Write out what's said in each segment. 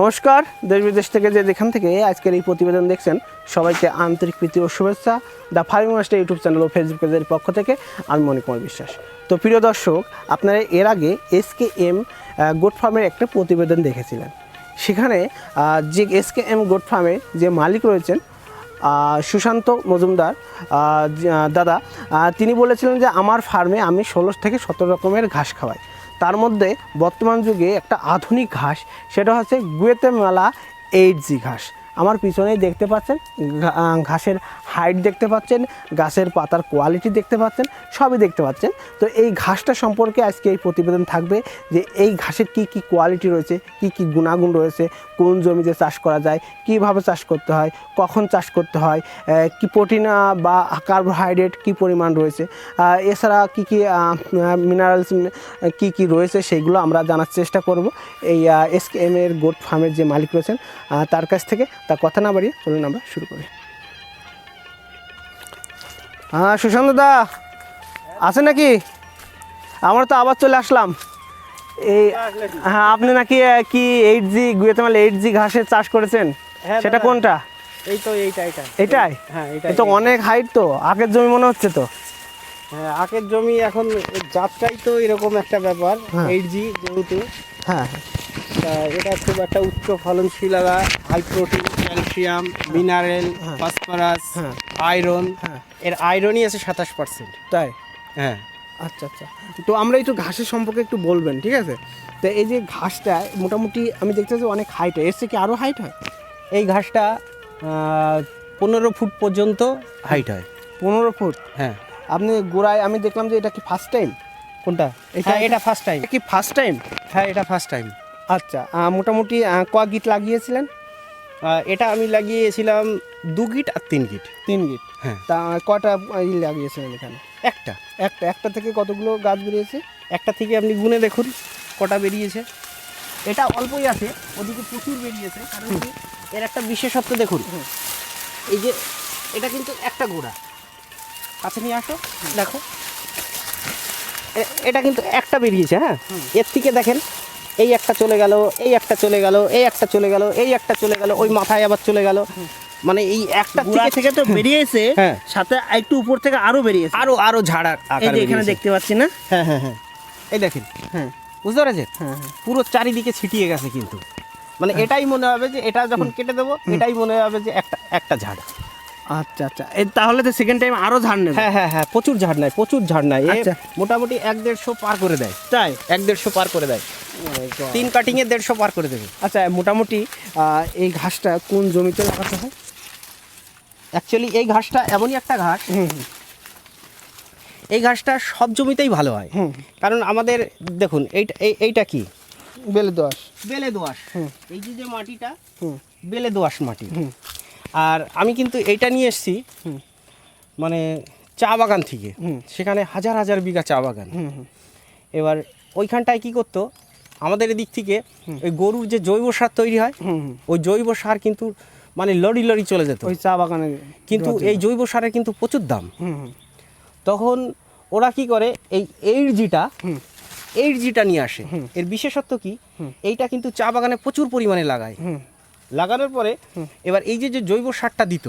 নমস্কার, দেশ বিদেশ থেকে যে যেখান থেকে আজকের এই প্রতিবেদন দেখছেন, সবাইকে আন্তরিক প্রীতি ও শুভেচ্ছা। The farming master YouTube channel O Facebook পেজের পক্ষ থেকে আমি মণিকুমার বিশ্বাস। তো প্রিয় দর্শক, আপনারা এর আগে এসকে এম গোট ফার্মের একটা প্রতিবেদন দেখেছিলেন। সেখানে যে এসকে এম গোট ফার্মের যে মালিক রয়েছেন সুশান্ত মজুমদার দাদা তিনি বলেছিলেন যে, আমার ফার্মে আমি ষোলো থেকে সতেরো রকমের ঘাস খাওয়াই। তার মধ্যে বর্তমান যুগে একটা আধুনিক ঘাস সেটা হচ্ছে গুয়েতেমালা এইট জি ঘাস। আমার পিছনেই দেখতে পাচ্ছেন ঘাসের হাইট দেখতে পাচ্ছেন, গাছের পাতার কোয়ালিটি দেখতে পাচ্ছেন, সবই দেখতে পাচ্ছেন। তো এই ঘাসটা সম্পর্কে আজকে এই প্রতিবেদন থাকবে যে এই ঘাসের কি কি কোয়ালিটি রয়েছে, কি কি গুণাগুণ রয়েছে, কোন জমিতে চাষ করা যায়, কীভাবে চাষ করতে হয়, কখন চাষ করতে হয় কি প্রোটিন বা কার্বোহাইড্রেট কি পরিমাণ রয়েছে এছাড়া কি কি মিনারেলস কি কি রয়েছে সেগুলো আমরা জানার চেষ্টা করব। এই এস এম এর গোট ফার্মের যে মালিক রয়েছেন তার কাছ থেকে তার কথা না বাড়িয়ে চলুন আমরা শুরু করি। হ্যাঁ সুশান্ত দা আছে নাকি? আমরা তো আবার চলে আসলাম। এই হ্যাঁ আপনি নাকি কি এইট জি গুয়েতেমাল এইট জি ঘাসের চাষ করেছেন? হ্যাঁ, সেটা কোনটা? এই তো এইটা এটা এটাই হ্যাঁ এটা তো অনেক হাইট তো আগের জমি মনে হচ্ছে তো। হ্যাঁ আখের জমি এখন জাতটাই তো এরকম একটা ব্যাপার হ্যাঁ। এইট জি যেহেতু হ্যাঁ হ্যাঁ। তা এটা খুব একটা উচ্চ ফলনশীল আদা high protein calcium mineral. Phosphorus হ্যাঁ। আয়রন হ্যাঁ। এর আয়রনই আছে সাতাশ পার্সেন্ট তাই? হ্যাঁ। আচ্ছা আচ্ছা। তো আমরা একটু ঘাসের সম্পর্কে একটু বলবেন ঠিক আছে? তো এই যে ঘাসটা মোটামুটি আমি দেখতে পাচ্ছি অনেক হাইট হয় এর থেকে কি আরও হাইট হয়? এই ঘাসটা পনেরো ফুট পর্যন্ত হাইট হয়। পনেরো ফুট? হ্যাঁ। আপনি গোড়ায় আমি দেখলাম যে এটা কি ফার্স্ট টাইম কোনটা? এটা এটা ফার্স্ট টাইম কি ফার্স্ট টাইম হ্যাঁ এটা ফার্স্ট টাইম আচ্ছা মোটামুটি ক গিট লাগিয়েছিলেন? এটা আমি লাগিয়েছিলাম দু গিট আর তিন গিট তিন গিট হ্যাঁ। তা কটা লাগিয়েছিলেন এখানে? একটা। একটা একটা থেকে কতগুলো গাছ বেরিয়েছে? একটা থেকে আপনি গুনে দেখুন কটা বেরিয়েছে। এটা অল্পই আছে ওদিকে প্রচুর বেরিয়েছে কারণ কি এর একটা বিশেষত্ব দেখুন। এই যে এটা কিন্তু একটা গোড়া। কাছে নিয়ে আসো দেখো। এটা কিন্তু একটা বেরিয়েছে হ্যাঁ? এর থেকে দেখেন এই একটা চলে গেল এই একটা চলে গেল এই একটা চলে গেল এই একটা চলে গেল ওই মাথায় আবার চলে গেল। মানে এই একটা গোড়া থেকে তো বেরিয়েছে হ্যাঁ। সাথে একটু উপর থেকে আরও বেরিয়েছে। আরও আরও এই আকার এখানে দেখতে পাচ্ছি না? হ্যাঁ হ্যাঁ হ্যাঁ। এই দেখেন। হ্যাঁ। বুঝতে পেরেছেন? হ্যাঁ হ্যাঁ। পুরো চারিদিকে ছিটিয়ে গেছে কিন্তু। মানে এটাই মনে হবে যে এটা যখন কেটে দেবো এটাই মনে হবে যে একটা একটা ঝাড়। আচ্ছা আচ্ছা। এই তাহলে তো সেকেন্ড টাইম আরও ঝাড় নেবে। হ্যাঁ হ্যাঁ হ্যাঁ প্রচুর ঝাড় নাই প্রচুর ঝাড় নাই। আচ্ছা। মোটামুটি এক দেড়শো পার করে দেয়। তাই? এক দেড়শো পার করে দেয়। তিন কাটিংয়ে দেড়শো পার করে দেবে। আচ্ছা মোটামুটি এই ঘাসটা কোন জমিতে লাগাতে হয়? অ্যাকচুয়ালি এই ঘাসটা এমনই একটা ঘাস। এই ঘাসটা সব জমিতেই ভালো হয়। কারণ আমাদের দেখুন এইটা এই- এইটা কি? বেলে দোয়াশ বেলে দোয়াশ এই যে যে মাটিটা বেলে দোয়াশ মাটি। আর আমি কিন্তু এইটা নিয়ে এসেছি মানে চা বাগান থেকে। সেখানে হাজার হাজার বিঘা চা বাগান। এবার ওইখানটায় কি করতো? আমাদের এদিক থেকে ওই গরুর যে জৈব সার তৈরি হয়। ওই জৈব সার কিন্তু মানে লড়ি লড়ি চলে যেত। ওই চা বাগানে কিন্তু এই জৈব সারের কিন্তু প্রচুর দাম। তখন ওরা কি করে এই এইট জিটা। এইট জিটা নিয়ে আসে। এর বিশেষত্ব কি? এইটা কিন্তু চা বাগানে প্রচুর পরিমাণে লাগায়। লাগানোর পরে এবার এই যে যে জৈব সারটা দিত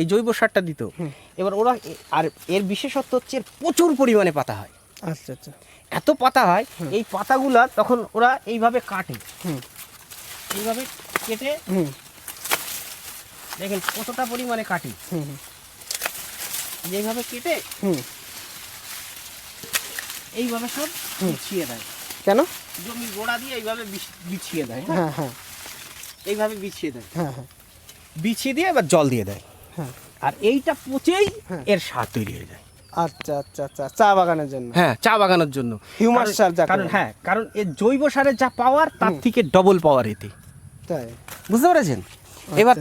এই জৈব সারটা দিত এবার ওরা আর এর বিশেষত্ব হচ্ছে প্রচুর পরিমাণে পাতা হয়। আচ্ছা আচ্ছা। এত পাতা হয় এই পাতাগুলা তখন ওরা এইভাবে কাটে। এইভাবে কেটে দেখেন কতটা পরিমাণে কাটে। এইভাবে কেটে হুম। এইভাবে সব বিছিয়ে দেয়। কেন? জমি গোড়া দিয়ে এইভাবে বিছ- বিছিয়ে দেয় হ্যাঁ? হ্যাঁ হ্যাঁ। এইভাবে বিছিয়ে দেয়। হ্যাঁ হ্যাঁ। বিছিয়ে দিয়ে এবার জল দিয়ে দেয়। হ্যাঁ। আর এইটা পচেই হ্যাঁ। এর সার তৈরি হয়ে যায়। আচ্ছা আচ্ছা আচ্ছা চা বাগানের জন্য। হ্যাঁ চা বাগানোর জন্য। হিউমাস সার যাকে কারণ হ্যাঁ কারণ এর জৈব সারের যা পাওয়ার তার থেকে ডবল পাওয়ার এতে। তাই। বুঝতে পেরেছেন? এবার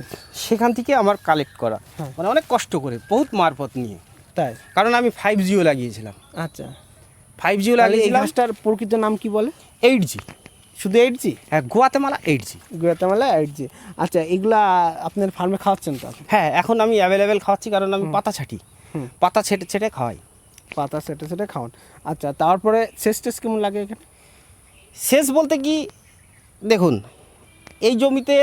সেখান থেকে আমার কালেক্ট করা। হ্যাঁ। মানে অনেক কষ্ট করে বহুত মারপথ নিয়ে। তাই। কারণ আমি ফাইভ জিও লাগিয়েছিলাম। আচ্ছা। ফাইভ জিও লাগিয়েছিলাম। ঘাসটার প্রকৃত নাম কি বলে? এইট জি শুধু এইট জি হ্যাঁ Guatemala eight G Guatemala eight G আচ্ছা এগুলা আপনার ফার্মে খাওয়াচ্ছেন তো হ্যাঁ এখন আমি অ্যাভেলেবেল খাওয়াচ্ছি কারণ আমি পাতা ছাটি। পাতা ছেটে ছেটে খাওয়াই। পাতা সেটে ছেটে খাওয়ান। আচ্ছা তারপরে শেষ টেস কেমন লাগে এখানে? শেষ বলতে কি দেখুন এই জমিতে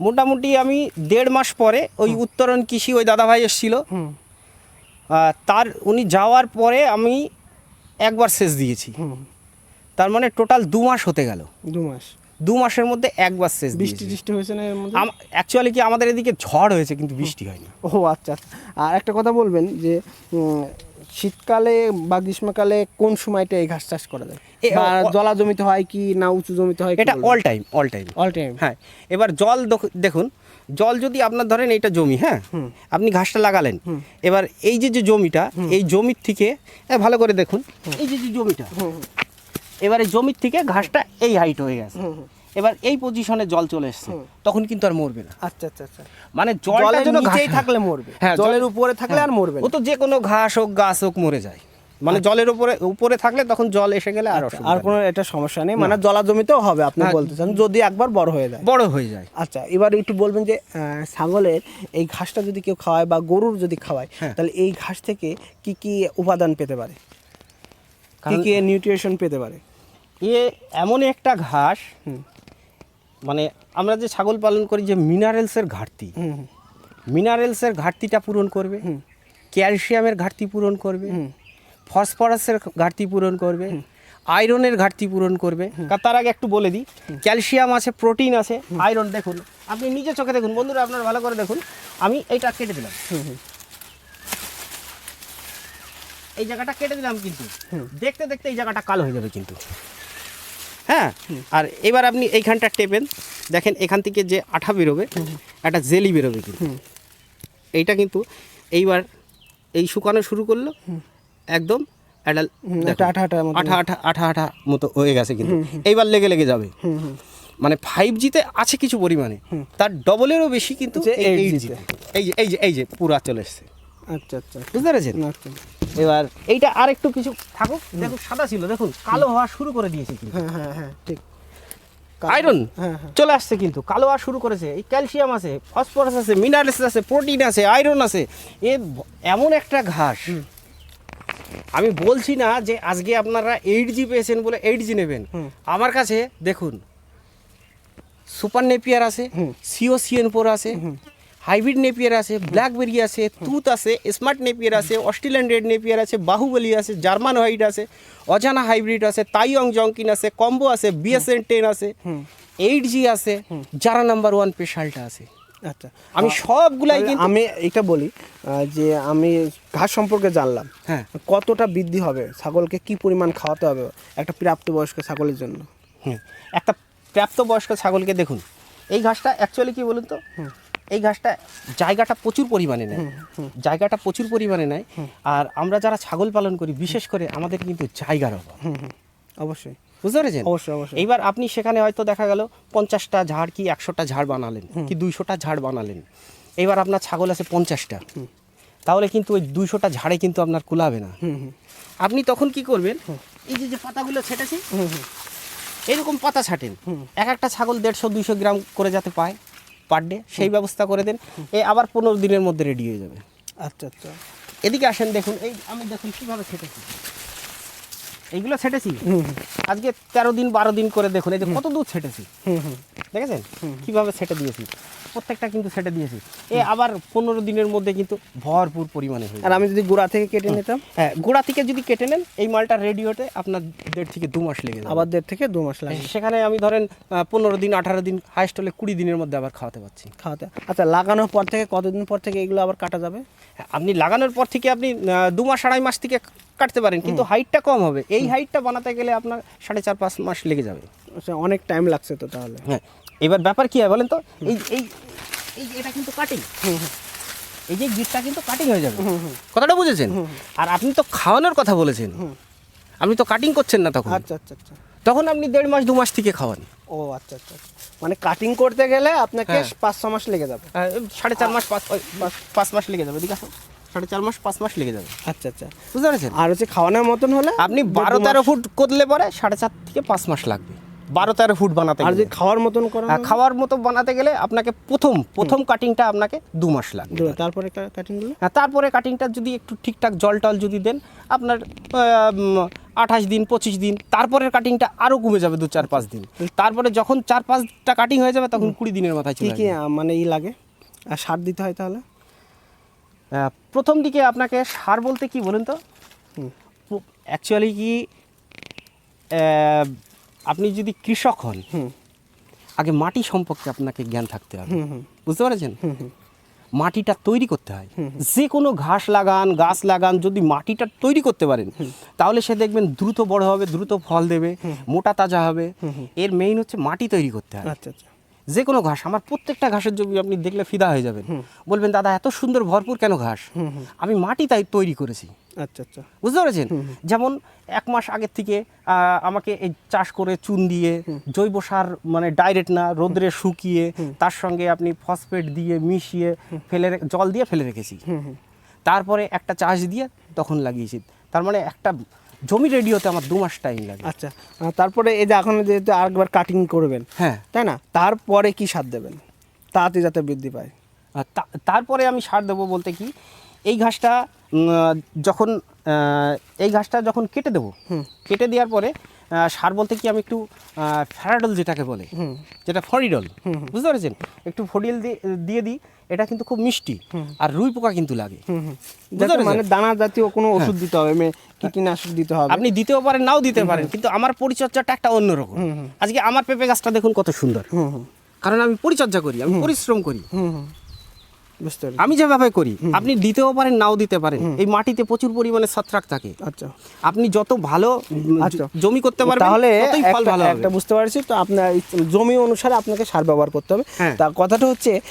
মোটামুটি আমি দেড় মাস পরে ওই উত্তরণ কৃষি ওই দাদাভাই এসেছিল। তার উনি যাওয়ার পরে আমি একবার সেচ দিয়েছি। তার মানে টোটাল দু মাস হতে গেল। দু মাস। দু মাসের মধ্যে একবার সেচ বৃষ্টি টিষ্টি হয়েছে না এর মধ্যে? অ্যাকচুয়ালি কি আমাদের এদিকে ঝড় হয়েছে কিন্তু বৃষ্টি হয়নি। ও আচ্ছা। আচ্ছা আর একটা কথা বলবেন যে শীতকালে বা গ্রীষ্মকালে কোন সময়টা এই ঘাস চাষ করা যায়? বা জলা জমিতে হয় কি না উঁচু জমিতে হয় এটা all time all time all time হ্যাঁ এবার জল দেখুন জল যদি আপনার ধরেন এইটা জমি হ্যাঁ? আপনি ঘাসটা লাগালেন এবার এই যে যে জমিটা এই জমির থেকে ভালো করে দেখুন এই যে যে জমিটা এবারে জমির থেকে ঘাসটা এই হাইট হয়ে গেছে। এবার এই পজিশনে জল চলে এসছে তখন কিন্তু আর মরবে না। আচ্ছা আচ্ছা আচ্ছা। মানে জলটা জলের যেন নিচেই থাকলে মরবে। হ্যাঁ, জলের উপরে থাকলে আর মরবে না। ও তো যে কোনো ঘাস হোক গাছ হোক মরে যায়। মানে জলের উপরে উপরে থাকলে তখন জল এসে গেলে আর আচ্ছা, আর কোনো এটা সমস্যা নেই। মানে জলা জমিতেও হবে আপনি হ্যাঁ। বলতে চান যদি একবার বড় হয়ে যায়। বড় হয়ে যায়। আচ্ছা এবার একটু বলবেন যে ছাগলের এই ঘাসটা যদি কেউ খাওয়ায় বা গরুর যদি খাওয়ায় হ্যাঁ। তাহলে এই ঘাস থেকে কি কি উপাদান পেতে পারে? কি কি নিউট্রিশন পেতে পারে? এ এমন একটা ঘাস। মানে আমরা যে ছাগল পালন করি যে মিনারেলসের ঘাটতি। মিনারেলসের ঘাটতিটা পূরণ করবে। ক্যালসিয়ামের ঘাটতি পূরণ করবে। ফসফরাসের ঘাটতি পূরণ করবে। আয়রনের ঘাটতি পূরণ করবে। তার আগে একটু বলে দিই। ক্যালসিয়াম আছে প্রোটিন আছে। আয়রন দেখুন আপনি নিজে চোখে দেখুন। বন্ধুরা আপনার ভালো করে দেখুন। আমি এইটা কেটে দিলাম। এই জায়গাটা কেটে দিলাম কিন্তু। দেখতে দেখতে এই জায়গাটা কালো হয়ে যাবে কিন্তু। হ্যাঁ? আর এবার আপনি এইখানটা টেপেন। দেখেন এখান থেকে যে আঠা বেরোবে একটা জেলি বেরোবে কিন্তু। এইটা কিন্তু এইবার এই শুকানো শুরু করল একদম একটা আঠা আঠা আঠা আঠা আঠা আঠা মতো হয়ে গেছে কিন্তু। এইবার লেগে লেগে যাবে। মানে ফাইভ জিতে আছে কিছু পরিমাণে তার ডবলেরও বেশি কিন্তু যে এই 8G 8G তে। এই যে এই যে এই যে পুরা চলে এসছে। আচ্ছা আচ্ছা। বুঝতে পেরেছেন? আচ্ছা। এবার এইটা আর একটু কিছু থাকুক। দেখুন সাদা ছিল দেখুন কালো হওয়া শুরু করে দিয়েছে কিন্তু। হ্যাঁ হ্যাঁ হ্যাঁ ঠিক। আয়রন হ্যাঁ হ্যাঁ। চলে আসছে কিন্তু কালো আর শুরু করেছে। এই ক্যালসিয়াম আছে ফসফরাস আছে মিনারেলস আছে প্রোটিন আছে আয়রন আছে। এ এমন একটা ঘাস আমি বলছি না যে আজকে আপনারা এইট জি পেয়েছেন বলে এইট জি নেবেন আমার কাছে দেখুন সুপার নেপিয়ার আছে সিও সিএন ফোর আছে হাইব্রিড নেপিয়ার আছে ব্ল্যাকবেরি আছে তুত আছে স্মার্ট নেপিয়ার আছে অস্ট্রেলিয়ান রেড নেপিয়ার আছে বাহুবলি আছে জার্মান হোয়াইট আছে অজানা হাইব্রিড আছে তাইয়ং জঙ্কিন আছে কম্বো আছে বিএসএন টেন আছে এইট জি আছে যারা নাম্বার ওয়ান স্পেশালটা আছে। আচ্ছা। আমি সবগুলাই কিন্তু আমি এটা বলি যে আমি ঘাস সম্পর্কে জানলাম। হ্যাঁ। কতটা বৃদ্ধি হবে? ছাগলকে কি পরিমাণ খাওয়াতে হবে? একটা প্রাপ্তবয়স্ক ছাগলের জন্য। হুম। একটা প্রাপ্তবয়স্ক ছাগলকে দেখুন এই ঘাসটা অ্যাকচুয়ালি কি বলুন তো? এই ঘাসটা জায়গাটা প্রচুর পরিমাণে নেয়। জায়গাটা প্রচুর পরিমাণে নেয়। আর আমরা যারা ছাগল পালন করি বিশেষ করে আমাদের কিন্তু জায়গার অভাব। অবশ্যই। বুঝতে পেরেছেন? অবশ্যই, অবশ্যই। এইবার আপনি সেখানে হয়তো দেখা গেল পঞ্চাশটা ঝাড় কি একশোটা ঝাড় বানালেন কি দুইশোটা ঝাড় বানালেন। এইবার আপনার ছাগল আছে পঞ্চাশটা। তাহলে কিন্তু ওই দুইশোটা ঝাড়ে কিন্তু আপনার কুলাবে না। আপনি তখন কি করবেন এই যে যে পাতাগুলো ছেটেছি এরকম পাতা ছাটেন। এক একটা ছাগল দেড়শো দুইশো গ্রাম করে যাতে পায়। পার ডে সেই ব্যবস্থা করে দেন। এই আবার পনেরো দিনের মধ্যে রেডি হয়ে যাবে। আচ্ছা আচ্ছা। এদিকে আসেন দেখুন এই আমি দেখুন কীভাবে ছেটেছি। এইগুলো ছেটেছি? আজকে তেরো দিন বারো দিন করে দেখুন এই যে কত দূর ছেটেছি। হুম হুম। দেখেছেন? কীভাবে ছেটে দিয়েছি। প্রত্যেকটা কিন্তু সেটে দিয়েছি। এ আবার পনেরো দিনের মধ্যে কিন্তু ভরপুর পরিমাণে হয়ে আর আমি যদি গোড়া থেকে কেটে নিতাম? হ্যাঁ গোড়া থেকে যদি কেটে নেন এই মালটা রেডি হতে আপনার দেড় থেকে দু মাস লেগে যাবে। আবার দেড় থেকে দু মাস লাগে সেখানে আমি ধরেন পনেরো দিন আঠারো দিন হাইস্ট হলে কুড়ি দিনের মধ্যে আবার খাওয়াতে পারছি। খাওয়াতে আচ্ছা লাগানোর পর থেকে কতদিন পর থেকে এগুলো আবার কাটা যাবে? হ্যাঁ, আপনি লাগানোর পর থেকে আপনি দু মাস আড়াই মাস থেকে কাটতে পারেন কিন্তু হাইটটা কম হবে। এই হাইটটা বানাতে গেলে আপনার সাড়ে চার পাঁচ মাস লেগে যাবে। আচ্ছা অনেক টাইম লাগছে তো তাহলে। হ্যাঁ এবার ব্যাপার কি হয় বলেন তো? এই এই এই এটা কিন্তু কাটিং এই যে গিটটা কিন্তু কাটিং হয়ে যাবে। কথাটা বুঝেছেন? আর আপনি তো খাওয়ানোর কথা বলেছেন। আপনি তো কাটিং করছেন না তখন। আচ্ছা আচ্ছা আচ্ছা। তখন আপনি দেড় মাস দু মাস থেকে খাওয়ান। ও আচ্ছা আচ্ছা আচ্ছা। মানে কাটিং করতে গেলে আপনাকে হ্যাঁ। পাঁচ ছ মাস লেগে যাবে। সাড়ে চার মাস পাঁচ পাঁচ- পাঁচ মাস লেগে যাবে ঠিক আছে সাড়ে চার মাস পাঁচ মাস লেগে যাবে। আচ্ছা আচ্ছা। বুঝতে পেরেছেন? আর হচ্ছে খাওয়ানোর মতন হলে আপনি বারো তেরো ফুট করলে পরে সাড়ে চার থেকে পাঁচ মাস লাগবে। বারো তেরো ফুট বানাতে আর। যদি খাওয়ার মতন করা হ্যাঁ, খাওয়ার মতো বানাতে গেলে আপনাকে প্রথম প্রথম কাটিংটা আপনাকে দু মাস লাগবে। তারপরে কাটিংগুলো হ্যাঁ তারপরে কাটিংটা যদি একটু ঠিকঠাক জল টল যদি দেন আপনার আঠাশ দিন পঁচিশ দিন তারপরের কাটিংটা আরও কমে যাবে দু চার পাঁচ দিন। তারপরে যখন চার পাঁচটা কাটিং হয়ে যাবে তখন কুড়ি দিনের মাথায় কি কি মানে ই লাগে? আর সার দিতে হয় তাহলে? প্রথম দিকে আপনাকে সার বলতে কি বলুন তো? অ্যাকচুয়ালি কি আপনি যদি কৃষক হন আগে মাটি সম্পর্কে আপনাকে জ্ঞান থাকতে হবে। বুঝতে পেরেছেন? মাটিটা তৈরি করতে হয়। যে কোনো ঘাস লাগান গাছ লাগান যদি মাটিটা তৈরি করতে পারেন তাহলে সে দেখবেন দ্রুত বড় হবে দ্রুত ফল দেবে মোটা তাজা হবে। এর মেইন হচ্ছে মাটি তৈরি করতে হয়। আচ্ছা আচ্ছা। যে কোনো ঘাস আমার প্রত্যেকটা ঘাসের জমি আপনি দেখলে ফিদা হয়ে যাবেন। বলবেন দাদা এত সুন্দর ভরপুর কেন ঘাস? আমি মাটি তাই তৈরি করেছি। আচ্ছা আচ্ছা। বুঝতে পেরেছেন? যেমন এক মাস আগের থেকে আমাকে এই চাষ করে চুন দিয়ে জৈব সার মানে ডাইরেক্ট না রোদ্রে শুকিয়ে তার সঙ্গে আপনি ফসফেট দিয়ে মিশিয়ে ফেলে জল দিয়ে ফেলে রেখেছি। তারপরে একটা চাষ দিয়ে তখন লাগিয়েছি। তার মানে একটা জমি রেডি হতে আমার দু মাস টাইম লাগে। আচ্ছা তারপরে এই যে এখন যেহেতু আরেকবার কাটিং করবেন হ্যাঁ। তাই না? তারপরে কি সার দেবেন? তাড়াতাড়ি যাতে বৃদ্ধি পায়। তারপরে আমি সার দেবো বলতে কি এই ঘাসটা যখন এই ঘাসটা যখন কেটে দেবো কেটে দেওয়ার পরে সার বলতে কি আমি একটু ফ্যারাডল যেটাকে বলে হুম। যেটা ফরিডল বুঝতে পেরেছেন? একটু ফরিডল দিয়ে দিয়ে দিই এটা কিন্তু খুব মিষ্টি। আর রুই পোকা কিন্তু লাগে? মানে দানা জাতীয় কোনো ওষুধ দিতে হবে মে- কীটনাশক দিতে হবে। আপনি দিতেও পারেন নাও দিতে পারেন কিন্তু আমার পরিচর্যাটা একটা অন্যরকম আজকে আমার পেঁপে গাছটা দেখুন কত সুন্দর। কারণ আমি পরিচর্যা করি আমি পরিশ্রম করি। বুঝতে আমি যেভাবে করি আপনি দিতেও পারেন নাও দিতে পারেন। এই মাটিতে প্রচুর পরিমাণে ছত্রাক থাকে। আচ্ছা। আপনি যত ভালো আচ্ছা। জমি করতে পারবেন তাহলে ফল ভালো একটা বুঝতে পারছি তো আপনার জমি অনুসারে আপনাকে সার ব্যবহার করতে হবে। হ্যাঁ। তা কথাটা হচ্ছে